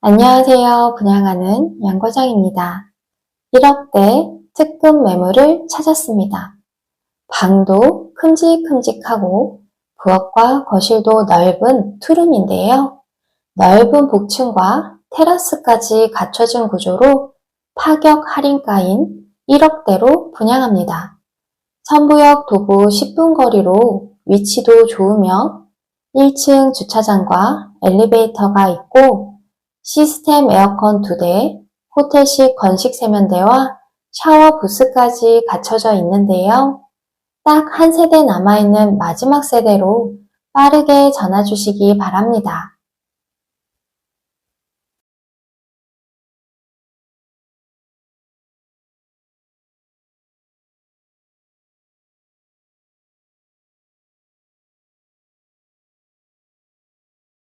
안녕하세요. 분양하는 양과장입니다. 1억대 특급 매물을 찾았습니다. 방도 큼직큼직하고 부엌과 거실도 넓은 투룸인데요. 넓은 복층과 테라스까지 갖춰진 구조로 파격 할인가인 1억대로 분양합니다. 선부역 도보 10분 거리로 위치도 좋으며 1층 주차장과 엘리베이터가 있고 시스템 에어컨 2대, 호텔식 건식 세면대와 샤워 부스까지 갖춰져 있는데요. 딱 한 세대 남아있는 마지막 세대로 빠르게 전화 주시기 바랍니다.